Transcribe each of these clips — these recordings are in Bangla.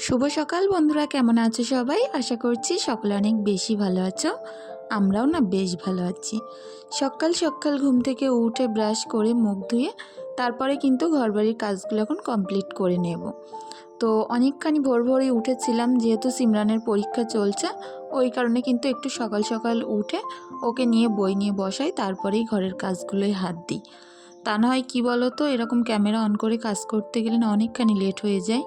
শুভ সকাল বন্ধুরা, কেমন আছো সবাই? আশা করছি সকলে অনেক বেশি ভালো আছো। আমরাও না বেশ ভালো আছি। সকাল সকাল ঘুম থেকে উঠে ব্রাশ করে মুখ ধুয়ে তারপরে কিন্তু ঘরবাড়ির কাজগুলো এখন কমপ্লিট করে নেব। তো অনেকখানি ভোর ভোরই উঠেছিলাম, যেহেতু সিমরানের পরীক্ষা চলছে, ওই কারণে কিন্তু একটু সকাল সকাল উঠে ওকে নিয়ে বই নিয়ে বসাই, তারপরেই ঘরের কাজগুলোই হাত দিই। তা না হয় কী বলো তো এরকম ক্যামেরা অন করে কাজ করতে গেলে না অনেকখানি লেট হয়ে যায়।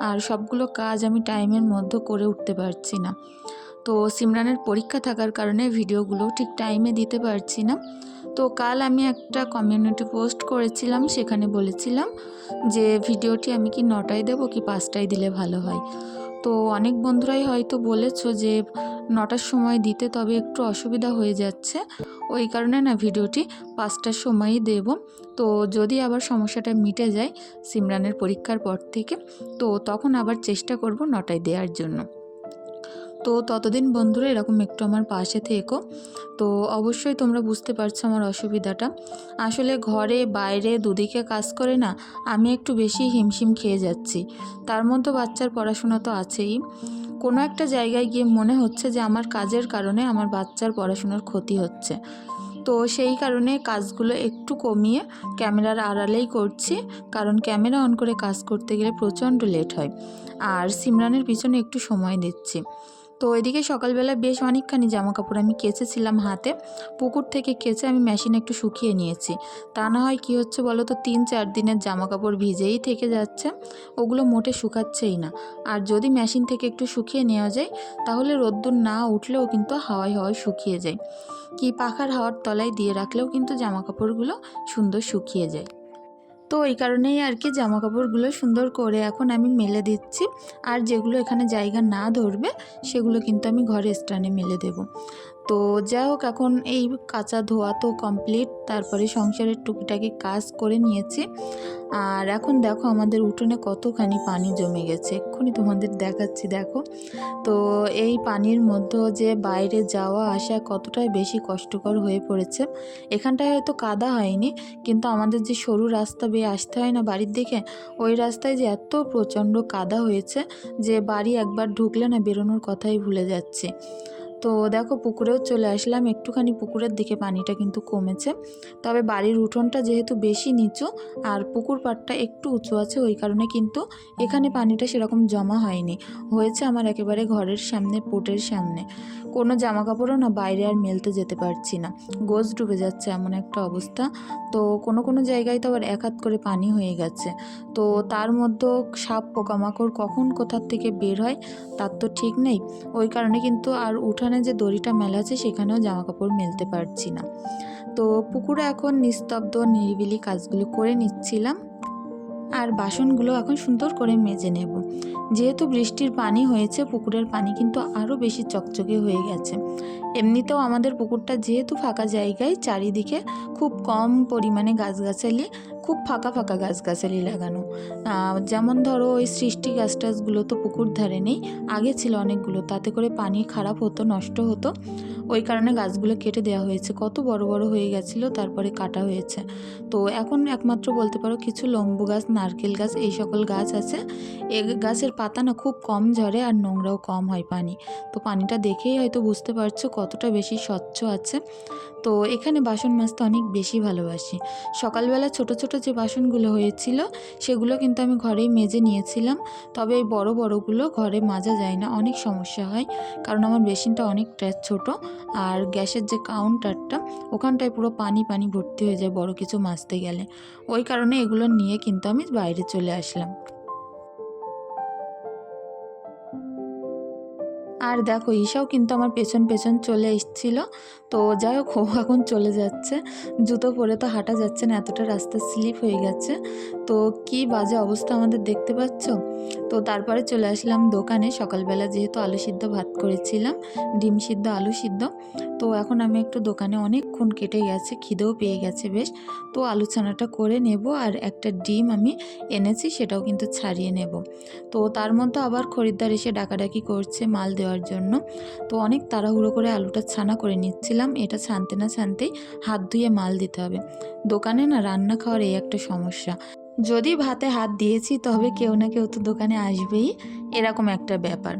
আর সবগুলো কাজ আমি টাইমের মধ্যে করে উঠতে পারছি না। তো সিমরানের পরীক্ষা থাকার কারণে ভিডিওগুলো ঠিক টাইমে দিতে পারছি না। তো কাল আমি একটা কমিউনিটি পোস্ট করেছিলাম, সেখানে বলেছিলাম যে, ভিডিওটি আমি কি নটায় দেবো, কি পাঁচটায় দিলে ভালো হয়? তো অনেক বন্ধুরাই হয়তো বলেছ যে নটার সময় দিতে তবে একটু অসুবিধা হয়ে যাচ্ছে। ওই কারণে না ভিডিওটি পাঁচটার সময়ই দেব। তো যদি আবার সমস্যাটা মিটে যায়, সিমরানের পরীক্ষার পর থেকে, তো তখন আবার চেষ্টা করব নটায় দেওয়ার জন্য। তো ততদিন বন্ধুরা এরকম একটু আমার পাশে থেকো। তো অবশ্যই তোমরা বুঝতে পারছ আমার অসুবিধাটা। আসলে ঘরে বাইরে দুদিকে কাজ করে না, আমি একটু বেশি হিমশিম খেয়ে যাচ্ছি। তার মধ্যে বাচ্চার পড়াশোনা তো আছেই। কোনো একটা জায়গায় গিয়ে মনে হচ্ছে যে আমার কাজের কারণে আমার বাচ্চার পড়াশোনার ক্ষতি হচ্ছে। তো সেই কারণে কাজগুলো একটু কমিয়ে ক্যামেরার আড়ালেই করছি, কারণ ক্যামেরা অন করে কাজ করতে গেলে প্রচণ্ড লেট হয়। আর সিমরানের পিছনে একটু সময় দিচ্ছি। তো এদিকে সকালবেলা বেশ অনেকখানি জামা কাপড় আমি কেচেছিলাম হাতে। পুকুর থেকে কেচে আমি মেশিনে একটু শুকিয়ে নিয়েছি। তা না হয় কী হচ্ছে বলো তো তিন চার দিনের জামা কাপড় ভিজেই থেকে যাচ্ছে, ওগুলো মোটে শুকাচ্ছেই না। আর যদি মেশিন থেকে একটু শুকিয়ে নেওয়া যায়, তাহলে রোদ্দুর না উঠলেও কিন্তু হাওয়ায় হাওয়ায় শুকিয়ে যায়। কি পাখার হাওয়ার তলায় দিয়ে রাখলেও কিন্তু জামা কাপড়গুলো সুন্দর শুকিয়ে যায়। তো এই কারণেই আর কি জামা কাপড়গুলো সুন্দর করে এখন আমি মেলে দিচ্ছি। আর যেগুলো এখানে জায়গা না ধরবে, সেগুলো কিন্তু আমি ঘরে স্টানে মেলে দেব। তো যাই হোক, এখন এই কাঁচা ধোয়া তো কমপ্লিট তারপরে সংসারের টুকিটাকি কাজ করে নিয়েছি। আর এখন দেখো আমাদের উঠোনে কতখানি পানি জমে গেছে। এক্ষুনি তোমাদের দেখাচ্ছি, দেখো। তো এই পানির মধ্যে যে বাইরে যাওয়া আসা কতটাই বেশি কষ্টকর হয়ে পড়েছে। এখানটায় হয়তো কাদা হয়নি, কিন্তু আমাদের যে সরু রাস্তা বেয়ে আসতে হয় না বাড়ির দিকে, ওই রাস্তায় যে এত প্রচণ্ড কাদা হয়েছে যে বাড়ি একবার ঢুকলে না বেরোনোর কথাই ভুলে যাচ্ছে। তো দেখো পুকুরেও চলে আসলাম। একটুখানি পুকুরের দিকে পানিটা কিন্তু কমেছে। তবে বাড়ির উঠোনটা যেহেতু বেশি নিচু, আর পুকুর পাড়টা একটু উঁচু আছে, ওই কারণে কিন্তু এখানে পানিটা সেরকম জমা হয়নি। হয়েছে আমার একেবারে ঘরের সামনে, পোটের সামনে। কোনো জামা কাপড়ও না, বাইরে আর মেলতে যেতে পারছি না। গোজ ডুবে যাচ্ছে এমন একটা অবস্থা। তো কোনো কোনো জায়গায় তো আবার এক হাত করে পানি হয়ে গেছে। তো তার মধ্যেও সাপ পোকামাকড় কখন কোথার থেকে বের হয়, তার তো ঠিক নেই। ওই কারণে কিন্তু আর উঠানে যে দড়িটা মেলা আছে, সেখানেও জামা কাপড় মেলতে পারছি না। তো পুকুরে এখন নিস্তব্ধ, নিরিবিলি কাজগুলো করে নিচ্ছিলাম। আর বাসনগুলো এখন সুন্দর করে মেজে নেব। যেহেতু বৃষ্টির পানি হয়েছে, পুকুরের পানি কিন্তু আরও বেশি চকচকে হয়ে গেছে। এমনিতেও আমাদের পুকুরটা যেহেতু ফাঁকা জায়গায়, চারিদিকে খুব কম পরিমাণে গাছগাছালি, খুব ফাঁকা ফাঁকা গাছগাছালি লাগানো। যেমন ধরো ওই সৃষ্টি গাছ টাছগুলো তো পুকুর ধারে নেই, আগে ছিল অনেকগুলো, তাতে করে পানি খারাপ হতো, নষ্ট হতো। ওই কারণে গাছগুলো কেটে দেওয়া হয়েছে। কত বড় বড় হয়ে গেছিল, তারপরে কাটা হয়েছে। তো এখন একমাত্র বলতে পারো কিছু লম্বু গাছ, নারকেল গাছ, এই সকল গাছ আছে। এ গাছের পাতা না খুব কম ঝরে আর নোংরাও কম হয় পানি। তো পানিটা দেখেই হয়তো বুঝতে পারছ কতটা বেশি স্বচ্ছ আছে। তো এখানে বাসন মাজতে অনেক বেশি ভালোবাসি। সকালবেলা ছোট ছোট যে বাসনগুলো হয়েছিল, সেগুলো কিন্তু আমি ঘরেই মেজে নিয়েছিলাম। তবে এই বড়, বড়গুলো ঘরে মাজা যায় না, অনেক সমস্যা হয়। কারণ আমার বেসিনটা অনেকটা ছোট আর গ্যাসের যে কাউন্টারটা ওখানটায় পুরো পানি পানি ভর্তি হয়ে যায় বড় কিছু মাজতে গেলে। ওই কারণে এগুলো নিয়ে কিন্তু আমি বাইরে চলে আসলাম। আর দেখো ঈশাও কিন্তু আমার পেছন পেছন চলে এসেছিল। তো যাই হোক এখন চলে যাচ্ছে। জুতো পরে তো হাঁটা যাচ্ছে না, এতটা রাস্তা স্লিপ হয়ে গেছে। তো কি বাজে অবস্থা আমাদের দেখতে পাচ্ছ? তো তারপরে চলে আসলাম দোকানে। সকালবেলা যেহেতু আলু সিদ্ধ ভাত করেছিলাম, ডিম সিদ্ধ, আলু সিদ্ধ, তো এখন আমি একটু দোকানে অনেকক্ষণ কেটে গেছে, খিদেও পেয়ে গেছে বেশ। তো আলু ছানাটা করে নেব আর একটা ডিম আমি এনেছি, সেটাও কিন্তু ছাড়িয়ে নেব। তো তার মধ্যে আবার খরিদ্দার এসে ডাকাডাকি করছে মাল দেওয়ার জন্য। তো অনেক তাড়াহুড়ো করে আলুটা ছানা করে নিচ্ছিলাম, এটা ছানতে না ছানতেই হাত ধুয়ে মাল দিতে হবে। দোকানে না রান্না খাওয়ার এই একটা সমস্যা। যদি ভাতে হাত দিয়েছি, তবে কেউ না কেউ তো দোকানে আসবেই, এরকম একটা ব্যাপার।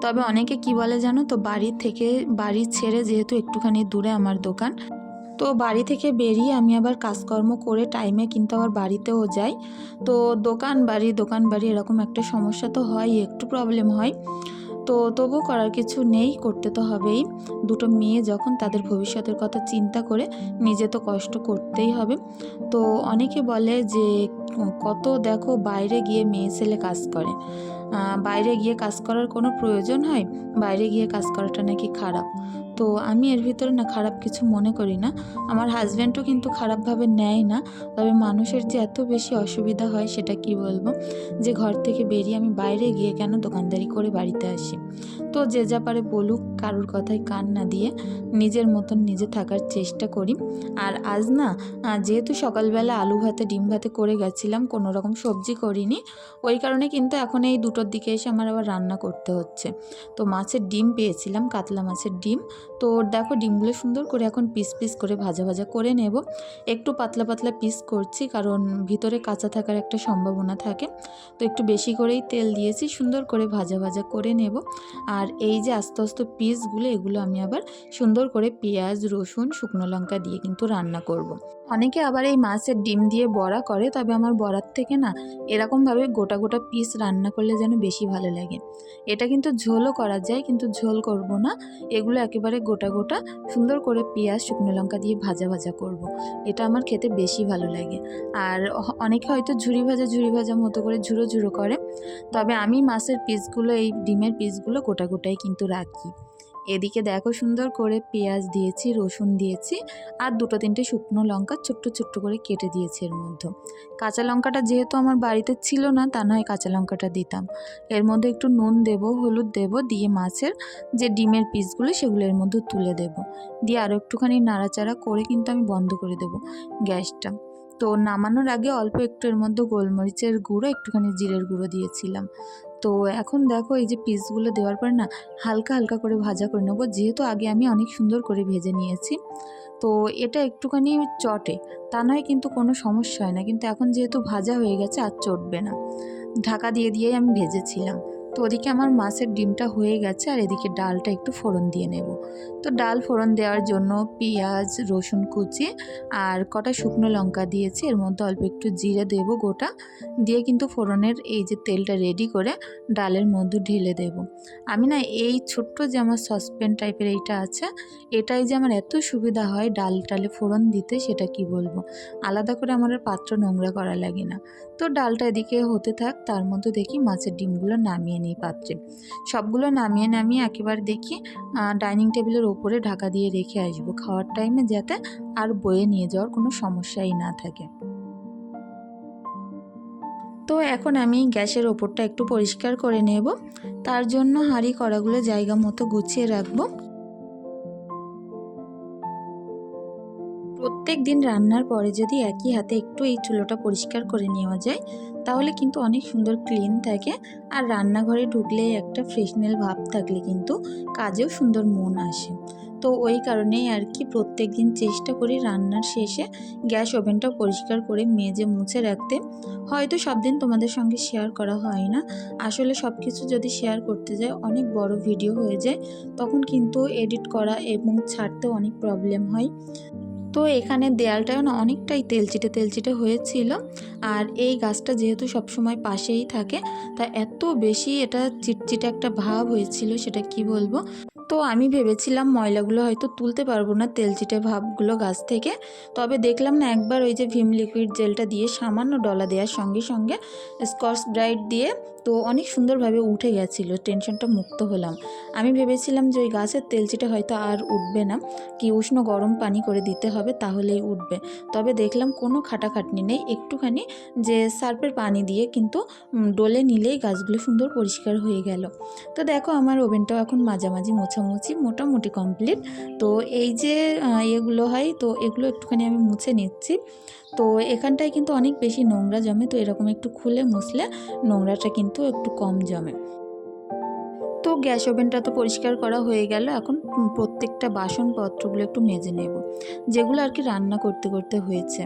তবে অনেকে কি বলে জানো তো, বাড়ি থেকে বাড়ি ছেড়ে যেহেতু একটুখানি দূরে আমার দোকান, তো বাড়ি থেকে বেরিয়ে আমি আবার কাজকর্ম করে টাইমে কিন্তু আবার বাড়িতেও যাই। তো দোকান বাড়ি দোকান বাড়ি এরকম একটা সমস্যা তো হয় একটু প্রবলেম হয়। তো তবু করার কিছু নেই, করতে তো হবেই। দুটো মেয়ে যখন তাদের ভবিষ্যতের কথা চিন্তা করে নিজে তো কষ্ট করতেই হবে। তো অনেকে বলে যে, কত দেখো বাইরে গিয়ে মেয়ে ছেলে কাজ করে। বাইরে গিয়ে কাজ করার কোনো প্রয়োজন হয়? বাইরে গিয়ে কাজ করাটা নাকি খারাপ? তো আমি এর ভিতরে না খারাপ কিছু মনে করি না। আমার হাজব্যান্ডও কিন্তু খারাপভাবে নেয় না। তবে মানুষের যে এত বেশি অসুবিধা হয় সেটা কি বলব? যে ঘর থেকে বেরিয়ে আমি বাইরে গিয়ে কেন দোকানদারি করে বাড়িতে আসি? তো যে যা পারে বলুক, কারোর কথায় কান না দিয়ে নিজের মতন নিজে থাকার চেষ্টা করি। আর আজ না যেহেতু সকালবেলা আলু ভাতে, ডিম ভাতে করে গেছিলাম, কোনো রকম সবজি করিনি, ওই কারণে কিন্তু এখন এই দুটোর দিকে এসে আমার আবার রান্না করতে হচ্ছে। তো মাছের ডিম পেয়েছিলাম, কাতলা মাছের ডিম। তো দেখো ডিমগুলো সুন্দর করে এখন পিস পিস করে ভাজা ভাজা করে নেব। একটু পাতলা পাতলা পিস করছি কারণ ভিতরে কাঁচা থাকার একটা সম্ভাবনা থাকে। তো একটু বেশি করেই তেল দিয়েছি, সুন্দর করে ভাজা ভাজা করে নেব। আর এই যে আস্তে আস্তে পিসগুলো, এগুলো আমি আবার সুন্দর করে পেঁয়াজ, রসুন, শুকনো লঙ্কা দিয়ে কিন্তু রান্না করব। অনেকে আবার এই মাছের ডিম দিয়ে বড়া করে, তবে আমার বড়ার থেকে না এরকমভাবে গোটা গোটা পিস রান্না করলে যেন বেশি ভালো লাগে। এটা কিন্তু ঝোলও করা যায়, কিন্তু ঝোল করব না। এগুলো একেবারে গোটা গোটা সুন্দর করে পেঁয়াজ, শুকনো লঙ্কা দিয়ে ভাজা ভাজা করব। এটা আমার খেতে বেশি ভালো লাগে। আর অনেকে হয়তো ঝুরি ভাজা ঝুড়ি ভাজা মতো করে ঝুরো ঝুরো করে। তবে আমি মাছের পিসগুলো এই ডিমের পিসগুলো গোটা গোটাই কিন্তু রাখি। এদিকে দেখো সুন্দর করে পেঁয়াজ দিয়েছি, রসুন দিয়েছি আর দুটো তিনটে শুকনো লঙ্কা ছোট্ট ছোট্ট করে কেটে দিয়েছি এর মধ্যে। কাঁচা লঙ্কাটা যেহেতু আমার বাড়িতে ছিল না, তা নয় কাঁচা লঙ্কাটা দিতাম। এর মধ্যে একটু নুন দেব, হলুদ দেব, দিয়ে মাছের যে ডিমের পিসগুলো সেগুলো এর মধ্যে তুলে দেব। দিয়ে আরও একটুখানি নাড়াচাড়া করে কিন্তু আমি বন্ধ করে দেব গ্যাসটা। তো নামানোর আগে অল্প একটু এর মধ্যে গোলমরিচের গুঁড়ো, একটুখানি জিরের গুঁড়ো দিয়েছিলাম। তো এখন দেখো এই যে পিসগুলো দেওয়ার পর না হালকা হালকা করে ভাজা করে নেব। যেহেতু আগে আমি অনেক সুন্দর করে ভেজে নিয়েছি। তো এটা একটুখানি চটে, তা নয় কিন্তু কোনো সমস্যা হয় না। কিন্তু এখন যেহেতু ভাজা হয়ে গেছে আর চটবে না। ঢাকা দিয়ে দিয়েই আমি ভেজেছিলাম। তো ওদিকে আমার মাছের ডিমটা হয়ে গেছে আর এদিকে ডালটা একটু ফোড়ন দিয়ে নেব। তো ডাল ফোড়ন দেওয়ার জন্য পেঁয়াজ, রসুন কুচি আর কটা শুকনো লঙ্কা দিয়েছি। এর মধ্যে অল্প একটু জিরে দেব গোটা। দিয়ে কিন্তু ফোড়নের এই যে তেলটা রেডি করে ডালের মধ্যে ঢেলে দেব। আমি না এই ছোট্ট যে আমার সসপ্যান টাইপের এইটা আছে, এটাই যে আমার এত সুবিধা হয় ডাল টালে ফোড়ন দিতে, সেটা কি বলব? আলাদা করে আমার পাত্র নোংরা করা লাগে না। তো ডালটা এদিকে হতে থাক, তার মধ্যে দেখি মাছের ডিমগুলো নামিয়ে নিই পাত্রে সবগুলো নামিয়ে নামিয়ে একেবার দেখি ডাইনিং টেবিলের ওপরে ঢাকা দিয়ে রেখে আসব। খাওয়ার টাইমে যাতে আর বয়ে নিয়ে যাওয়ার কোনো সমস্যাই না থাকে। তো এখন আমি গ্যাসের ওপরটা একটু পরিষ্কার করে নেব। তার জন্য হাঁড়ি, কড়াগুলো জায়গা মতো গুছিয়ে রাখব। প্রত্যেক দিন রান্নার পরে যদি একই হাতে একটু এই চুলোটা পরিষ্কার করে নেওয়া যায়, তাহলে কিন্তু অনেক সুন্দর ক্লিন থাকে আর রান্নাঘরে ঢুকলে একটা ফ্রেশনেল ভাব থাকলে কিন্তু কাজেও সুন্দর মন আসে। তো ওই কারণেই আর কি প্রত্যেক দিন চেষ্টা করি রান্নার শেষে গ্যাস ওভেনটা পরিষ্কার করে মেজে মুছে রাখতে। হয়তো সব দিন তোমাদের সঙ্গে শেয়ার করা হয় না। আসলে সব কিছু যদি শেয়ার করতে যায় অনেক বড় ভিডিও হয়ে যায়, তখন কিন্তু এডিট করা এবং ছাড়তেও অনেক প্রবলেম হয়। তো এখানে দেয়ালটাও না অনেকটাই তেলচিটে তেলচিটে হয়েছিল। আর এই গাছটা যেহেতু সবসময় পাশেই থাকে, তা এত বেশি এটা চিটচিটে একটা ভাব হয়েছিল, সেটা কি বলব? তো আমি ভেবেছিলাম ময়লাগুলো হয়তো তুলতে পারব না তেলচিটে ভাবগুলো গাছ থেকে। তবে দেখলাম না একবার ওই যে ভিম লিকুইড জেলটা দিয়ে সামান্য ডলা দেওয়ার সঙ্গে সঙ্গে স্কচ ব্রাইট দিয়ে তো অনেক সুন্দরভাবে উঠে গেছিল, টেনশনটা মুক্ত হলাম। আমি ভেবেছিলাম যে ওই গাছের তেলচিটে হয়তো আর উঠবে না, কি উষ্ণ গরম পানি করে দিতে হবে তাহলেই উঠবে। তবে দেখলাম কোনো খাটাখাটনি নেই, একটুখানি যে সার্ফের পানি দিয়ে কিন্তু ডলে নিলেই গাছগুলো সুন্দর পরিষ্কার হয়ে গেল। তো দেখো আমার ওভেনটাও এখন মাঝামাঝি মোছামুছি, মোটামুটি কমপ্লিট। তো এই যে এগুলো হয়, তো এগুলো একটুখানি আমি মুছে নিচ্ছি। তো এখানটায় কিন্তু অনেক বেশি নোংরা জমে, তো এরকম একটু খুলে মুছলে নোংরাটা কিন্তু একটু কম জমে। তো গ্যাস ওভেনটা তো পরিষ্কার করা হয়ে গেল, এখন প্রত্যেকটা বাসনপত্রগুলো একটু মেজে নেব, যেগুলো আর কি রান্না করতে করতে হয়েছে।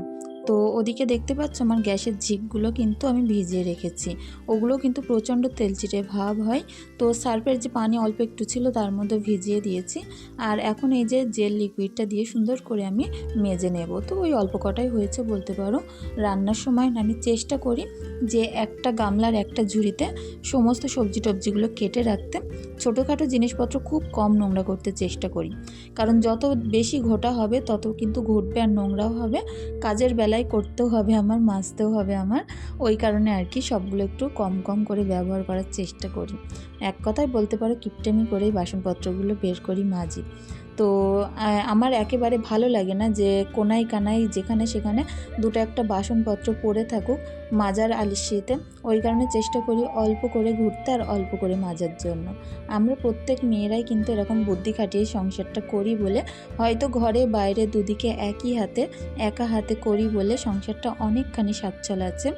তো ওদিকে দেখতে পাচ্ছ আমার গ্যাসের ঝিকগুলো কিন্তু আমি ভিজিয়ে রেখেছি। ওগুলো কিন্তু প্রচণ্ড তেলচিটে ভাব হয়। তো সার্ফের যে পানি অল্প একটু ছিল তার মধ্যে ভিজিয়ে দিয়েছি। আর এখন এই যে জেল লিকুইডটা দিয়ে সুন্দর করে আমি মেজে নেব। তো ওই অল্প কটাই হয়েছে বলতে পারো। রান্নার সময় আমি চেষ্টা করি যে একটা গামলার একটা ঝুড়িতে সমস্ত সবজি টবজিগুলো কেটে রাখতে। ছোটোখাটো জিনিসপত্র খুব কম নোংরা করতে চেষ্টা করি। কারণ যত বেশি ঘোটা হবে তত কিন্তু ঘটবে আর নোংরাও হবে। কাজের বেলায় করতেও হবে আমার, মাজতেও হবে আমার। ওই কারণে আর কি সবগুলো একটু কম কম করে ব্যবহার করার চেষ্টা করি। এক কথায় বলতে পারো কিপটেমি করেই বাসনপত্রগুলো বের করি মাজি তো আমার একেবারে ভালো লাগে না যে কোনায় কানাই যেখানে সেখানে দুটো একটা বাসনপত্র পড়ে থাকুক মাজার আলিশিতে। ওই কারণে চেষ্টা করি অল্প করে ঘুরতে আর অল্প করে মাজার জন্য। আমরা প্রত্যেক মেয়েরাই কিন্তু এরকম বুদ্ধি খাটিয়ে সংসারটা করি বলে, হয়তো ঘরে বাইরে দুদিকে একই হাতে, একা হাতে করি বলে সংসারটা অনেকখানি সচ্ছল আছে।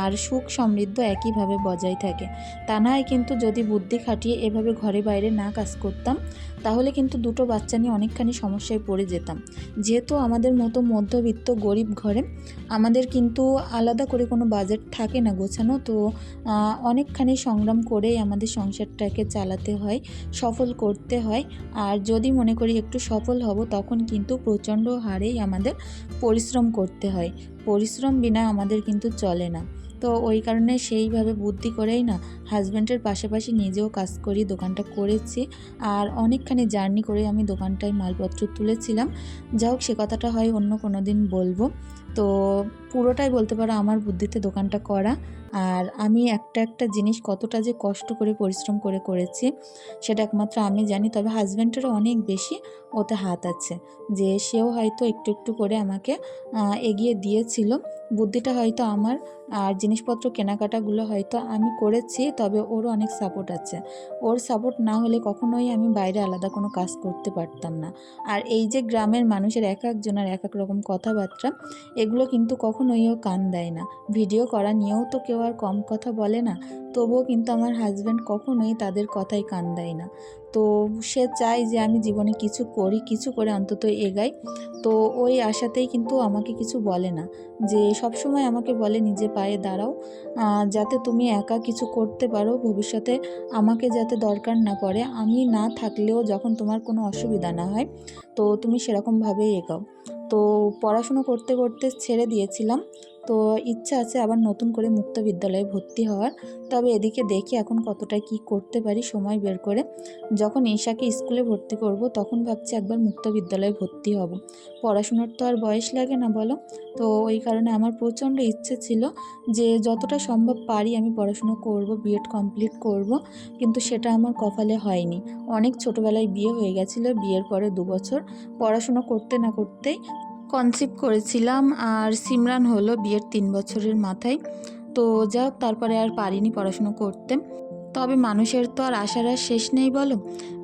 আর সুখ সমৃদ্ধ একইভাবে বজায় থাকে। তা নয় কিন্তু যদি বুদ্ধি খাটিয়ে এভাবে ঘরে বাইরে না কাজ করতাম, তাহলে কিন্তু দুটো বাচ্চা নিয়ে অনেকখানি সমস্যায় পড়ে যেতাম। যেহেতু আমাদের মতো মধ্যবিত্ত গরিব ঘরে, আমাদের কিন্তু আলাদা করে কোনো বাজেট থাকে না গোছানো, তো অনেকখানি সংগ্রাম করেই আমাদের সংসারটাকে চালাতে হয়, সফল করতে হয়। আর যদি মনে করি একটু সফল হব, তখন কিন্তু প্রচণ্ড হারেই আমাদের পরিশ্রম করতে হয়। পরিশ্রম বিনা আমাদের কিন্তু চলে না। তো ওই কারণে সেইভাবে বুদ্ধি করেই না হাজব্যান্ডের পাশাপাশি নিজেও কাজ করি, দোকানটা করেছি। আর অনেকখানি জার্নি করে আমি দোকানটায় মালপত্র তুলেছিলাম। যা হোক, সে কথাটা হয়, অন্য কোনো দিন বলব। তো পুরোটাই বলতে পারো, আমার বুদ্ধিতে দোকানটা করা। আর আমি একটা একটা জিনিস কতটা যে কষ্ট করে পরিশ্রম করে করেছি, সেটা একমাত্র আমি জানি। তবে হাজব্যান্ডেরও অনেক বেশি ওতে হাত আছে, যে সেও হয়তো একটু একটু করে আমাকে এগিয়ে দিয়েছিল। বুদ্ধিটা হয়তো আমার, আর জিনিসপত্র কেনাকাটাগুলো হয়তো আমি করেছি, তবে ওরও অনেক সাপোর্ট আছে। ওর সাপোর্ট না হলে কখনোই আমি বাইরে আলাদা কোনো কাজ করতে পারতাম না। আর এই যে গ্রামের মানুষের এক একজনের এক এক রকম কথাবার্তা, এগুলো কিন্তু কখনোই ও কান দেয় না। ভিডিও করা নিয়েও তো কেউ আর কম কথা বলে না, তবুও কিন্তু আমার হাজব্যান্ড কখনোই তাদের কথাই কান দেয় না। তো সে চায় যে আমি জীবনে কিছু করি, কিছু করে অন্তত এগাই। তো ওই আশাতেই কিন্তু আমাকে কিছু বলে না। যে সবসময় আমাকে বলে নিজে পায়ে দাঁড়াও। যাতে তুমি একা কিছু করতে পারো, ভবিষ্যতে আমাকে যাতে দরকার না পড়ে, আমি না থাকলেও যখন তোমার কোনো অসুবিধা না হয়, তো তুমি সেরকমভাবেই এগাও। তো পড়াশুনো করতে করতে ছেড়ে দিয়েছিলাম। তো ইচ্ছা আছে আবার নতুন করে মুক্ত বিদ্যালয়ে ভর্তি হওয়ার। তবে এদিকে দেখি এখন কতটা কি করতে পারি সময় বের করে। যখন ঈশাকে স্কুলে ভর্তি করব, তখন ভাবছি একবার মুক্ত বিদ্যালয়ে ভর্তি হব। পড়াশোনার তো আর বয়স লাগে না, বলো? তো ওই কারণে আমার প্রচণ্ড ইচ্ছে ছিল যে যতটা সম্ভব পারি আমি পড়াশুনো করব বিএড কমপ্লিট করব, কিন্তু সেটা আমার কপালে হয়নি। অনেক ছোটোবেলায় বিয়ে হয়ে গেছিল, বিয়ের পরে দু বছর। পড়াশুনো করতে না করতেই কনসিভ করেছিলাম আর সিমরান হলো বিয়ের তিন বছরের মাথায়। তো যা হোক তারপরে আর পারিনি পড়াশুনো করতে। তবে মানুষের তো আর আশার আর শেষ নেই বলো।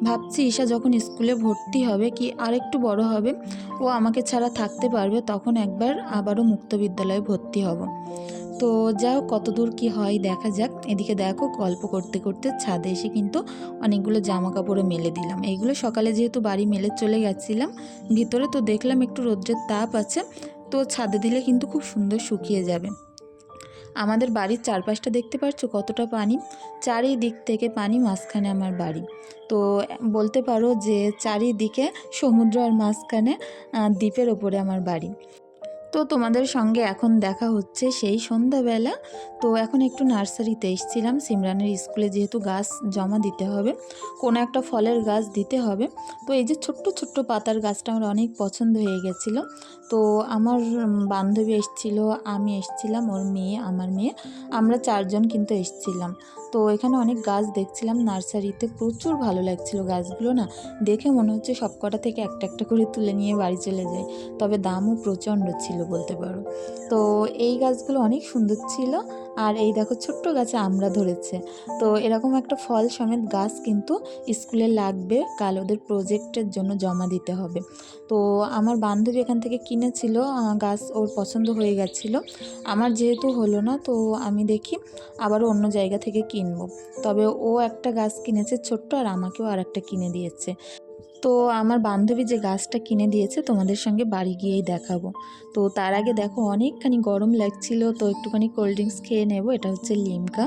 ভাবছি ঈশা যখন স্কুলে ভর্তি হবে কি আর একটু বড় হবে, ও আমাকে ছাড়া থাকতে পারবে, তখন একবার আবারও মুক্ত বিদ্যালয়ে ভর্তি হব। তো যাও কত দূর কী হয় দেখা যাক। এদিকে দেখো, গল্প করতে করতে ছাদে এসে কিন্তু অনেকগুলো জামা কাপড়ে মেলে দিলাম। এইগুলো সকালে যেহেতু বাড়ি মেলে চলে গেছিলাম, ভিতরে তো দেখলাম একটু রৌদ্রের তাপ আছে, তো ছাদে দিলে কিন্তু খুব সুন্দর শুকিয়ে যাবে। আমাদের বাড়ির চারপাশটা দেখতে পাচ্ছ কতটা পানি? চারিদিক থেকে পানি, মাঝখানে আমার বাড়ি। তো বলতে পারো যে চারিদিকে সমুদ্র আর মাঝখানে দ্বীপের ওপরে আমার বাড়ি। তো তোমাদের সঙ্গে এখন দেখা হচ্ছে সেই সন্ধ্যাবেলা। তো এখন একটু নার্সারিতে এসেছিলাম, সিমরানের স্কুলে যেহেতু গাছ জমা দিতে হবে, কোনো একটা ফলের গাছ দিতে হবে। তো এই যে ছোট্ট ছোট্ট পাতার গাছটা আমার অনেক পছন্দ হয়ে গেছিল। তো আমার বান্ধবী এসেছিল, আমি এসেছিলাম, ওর মেয়ে, আমার মেয়ে, আমরা চারজন কিন্তু এসেছিলাম। তো এখানে অনেক গাছ দেখছিলাম নার্সারিতে। প্রচুর ভালো লাগছিল গাছগুলো না। দেখে মনে হচ্ছে সব কটা থেকে একটা একটা করে তুলে নিয়ে বাড়ি চলে যায় তবে দামও প্রচণ্ড ছিল বলতে পারো। তো এই গাছগুলো অনেক সুন্দর ছিল। আর এই দেখো ছোট্ট গাছে আমরা ধরেছে। তো এরকম একটা ফল সমেত গাছ কিন্তু স্কুলে লাগবে, কাল ওদের প্রজেক্টের জন্য জমা দিতে হবে। তো আমার বান্ধবী এখান থেকে কিনেছিল গাছ ওর পছন্দ হয়ে গেছিল। আমার যেহেতু হলো না, তো আমি দেখি আবারও অন্য জায়গা থেকে কিনবো। তবে ও একটা গাছ কিনেছে ছোট্ট আর আমাকেও আর একটা কিনে দিয়েছে। তো আমার বান্ধবী যে গাছটা কিনে দিয়েছে তোমাদের সঙ্গে বাড়ি গিয়েই দেখাবো। তো তার আগে দেখো অনেকখানি গরম লাগছিল, তো একটুখানি কোল্ড ড্রিঙ্কস খেয়ে নেব, এটা হচ্ছে লিমকা।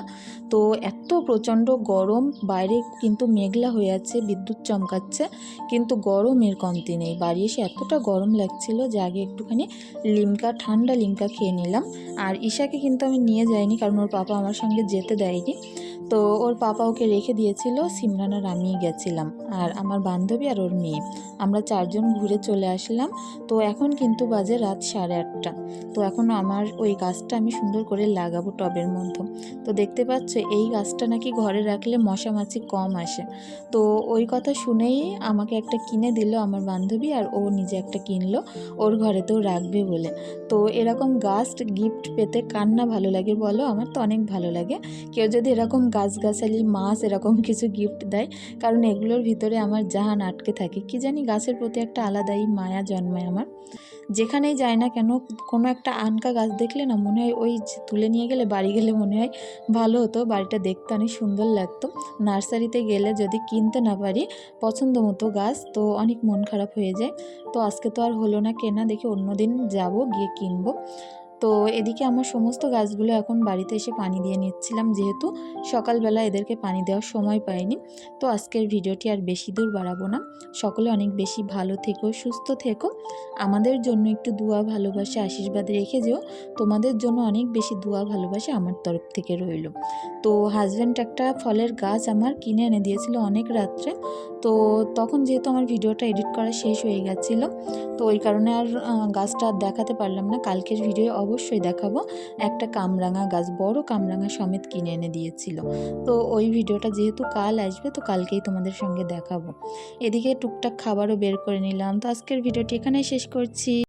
তো এত প্রচণ্ড গরম, বাইরে কিন্তু মেঘলা হয়ে আছে, বিদ্যুৎ চমকাচ্ছে, কিন্তু গরমের কমতি নেই। বাড়ি এসে এতটা গরম লাগছিল যে আগে একটুখানি লিমকা, ঠান্ডা লিমকা খেয়ে নিলাম। আর ঈশাকে কিন্তু আমি নিয়ে যাইনি, কারণ ওর পাপা আমার সঙ্গে যেতে দেয়নি। তো ওর পাপা ওকে রেখে দিয়েছিল, সিমরান আর আমিই গেছিলাম। আর আমার বান্ধবী আর ওর মেয়ে। আমরা চারজন ঘুরে চলে আসলাম। তো এখন কিন্তু বাজে রাত সাড়ে আটটা। তো এখন আমার ওই গাছটা আমি সুন্দর করে লাগাবো টবের মধ্যে। তো দেখতে পাচ্ছ, এই গাছটা নাকি ঘরে রাখলে মশা মাছি কম আসে। তো ওই কথা শুনেই আমাকে একটা কিনে দিল আমার বান্ধবী আর ও নিজে একটা কিনলো। ওর ঘরেতেও রাখবে বলে। তো এরকম গাছ গিফট পেতে কার না ভালো লাগে বলো? আমার তো অনেক ভালো লাগে। কেউ যদি এরকম গাছগাছালি, মাছ এরকম কিছু গিফট দেয়। কারণ এগুলোর ভিতরে আমার জাহান আটকে থাকে। কি জানি গাছের প্রতি একটা আলাদাই মায়া জন্মায় আমার। যেখানেই যাই না কেন, কোনো একটা আনকা গাছ দেখলে না মনে হয় ওই তুলে নিয়ে গেলে বাড়ি গেলে মনে হয় ভালো হতো। বাড়িটা দেখতে অনেক সুন্দর লাগতো। নার্সারিতে গেলে যদি কিনতে না পারি, পছন্দ মতো গাছ, তো অনেক মন খারাপ হয়ে যায়। তো আজকে তো আর হলো না কেনা। দেখি অন্য দিন যাব, গিয়ে কিনবো। তো এদিকে আমার সমস্ত গাছগুলো এখন বাড়িতে এসে পানি দিয়ে নিচ্ছিলাম, যেহেতু সকালবেলা এদেরকে পানি দেওয়ার সময় পাইনি। তো আজকের ভিডিওটি আর বেশি দূর বাড়াবো না। সকলে অনেক বেশি ভালো থেকো, সুস্থ থেকো। আমাদের জন্য একটু দোয়া, ভালোবাসা, আশীর্বাদ রেখে যেও। তোমাদের জন্য অনেক বেশি দোয়া, ভালোবাসা আমার তরফ থেকে রইল। তো হাজব্যান্ড একটা ফলের গাছ আমার কিনে এনে দিয়েছিল অনেক রাত্রে। তো তখন যেহেতু আমার ভিডিওটা এডিট করা শেষ হয়ে গেছিল, তো ওই কারণে আর গাছটা আর দেখাতে পারলাম না। কালকের ভিডিও অবশ্যই দেখাবো। একটা কামরাঙা গাছ, বড় কামরাঙা সমেত কিনে এনে দিয়েছিল। তো ওই ভিডিওটা যেহেতু কাল আসবে, তো কালকেই তোমাদের সঙ্গে দেখাবো। এদিকে টুকটাক খাবারও বের করে নিলাম। তো আজকের ভিডিওটি এখানেই শেষ করছি।